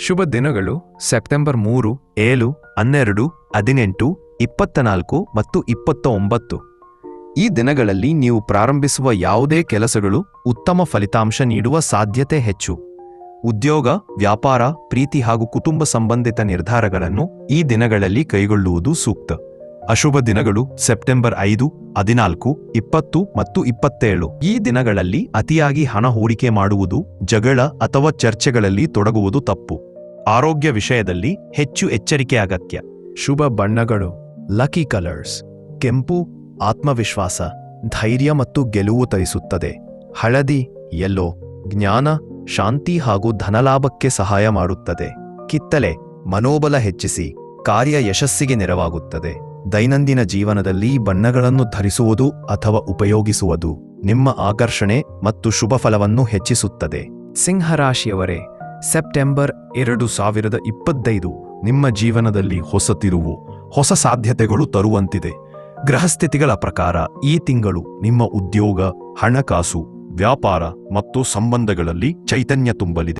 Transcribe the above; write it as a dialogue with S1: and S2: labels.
S1: ಶುಭ ದಿನಗಳು ಸೆಪ್ಟೆಂಬರ್ ಮೂರು,
S2: ಏಳು, ಹನ್ನೆರಡು, ಹದಿನೆಂಟು ಇಪ್ಪತ್ತ ನಾಲ್ಕು ಮತ್ತು ಇಪ್ಪತ್ತ ಒಂಬತ್ತು
S1: ಈ ದಿನಗಳಲ್ಲಿ ನೀವು ಪ್ರಾರಂಭಿಸುವ ಯಾವುದೇ ಕೆಲಸಗಳು ಉತ್ತಮ ಫಲಿತಾಂಶ ನೀಡುವ ಸಾಧ್ಯತೆ ಹೆಚ್ಚು.
S2: ಉದ್ಯೋಗ, ವ್ಯಾಪಾರ, ಪ್ರೀತಿ ಹಾಗೂ ಕುಟುಂಬ ಸಂಬಂಧಿತ ನಿರ್ಧಾರಗಳನ್ನು ಈ ದಿನಗಳಲ್ಲಿ ಕೈಗೊಳ್ಳುವುದು ಸೂಕ್ತ. ಅಶುಭ ದಿನಗಳು ಸೆಪ್ಟೆಂಬರ್ ಐದು, ಹದಿನಾಲ್ಕು, ಇಪ್ಪತ್ತು ಮತ್ತು ಇಪ್ಪತ್ತೇಳು. ಈ ದಿನಗಳಲ್ಲಿ ಅತಿಯಾಗಿ ಹಣ ಹೂಡಿಕೆ ಮಾಡುವುದು, ಜಗಳ ಅಥವಾ ಚರ್ಚೆಗಳಲ್ಲಿ ತೊಡಗುವುದು ತಪ್ಪು. ಆರೋಗ್ಯ ವಿಷಯದಲ್ಲಿ ಹೆಚ್ಚು ಎಚ್ಚರಿಕೆ ಅಗತ್ಯ.
S1: ಶುಭ ಬಣ್ಣಗಳು ಲಕ್ಕಿ ಕಲರ್ಸ್, ಕೆಂಪು, ಆತ್ಮವಿಶ್ವಾಸ, ಧೈರ್ಯ ಮತ್ತು ಗೆಲುವು ತರಿಸುತ್ತದೆ. ಹಳದಿ ಎಲ್ಲೋ ಜ್ಞಾನ, ಶಾಂತಿ ಹಾಗೂ ಧನಲಾಭಕ್ಕೆ ಸಹಾಯ ಮಾಡುತ್ತದೆ. ಕಿತ್ತಲೆ ಮನೋಬಲ ಹೆಚ್ಚಿಸಿ, ಕಾರ್ಯ ಯಶಸ್ಸಿಗೆ ನೆರವಾಗುತ್ತದೆ. ದೈನಂದಿನ ಜೀವನದಲ್ಲಿ ಬಣ್ಣಗಳನ್ನು ಧರಿಸುವುದು ಅಥವಾ ಉಪಯೋಗಿಸುವುದು ನಿಮ್ಮ ಆಕರ್ಷಣೆ ಮತ್ತು ಶುಭ ಫಲವನ್ನು ಹೆಚ್ಚಿಸುತ್ತದೆ. ಸಿಂಹರಾಶಿಯವರೇ ಸೆಪ್ಟೆಂಬರ್ ಎರಡು ಸಾವಿರದ ಇಪ್ಪತ್ತೈದು
S2: ನಿಮ್ಮ ಜೀವನದಲ್ಲಿ ಹೊಸತಿರುವು ಹೊಸ ಸಾಧ್ಯತೆಗಳು ತರುವಂತಿದೆ. ಗ್ರಹಸ್ಥಿತಿಗಳ ಪ್ರಕಾರ ಈ ತಿಂಗಳು ನಿಮ್ಮ ಉದ್ಯೋಗ, ಹಣಕಾಸು, ವ್ಯಾಪಾರ ಮತ್ತು ಸಂಬಂಧಗಳಲ್ಲಿ ಚೈತನ್ಯ ತುಂಬಲಿದೆ.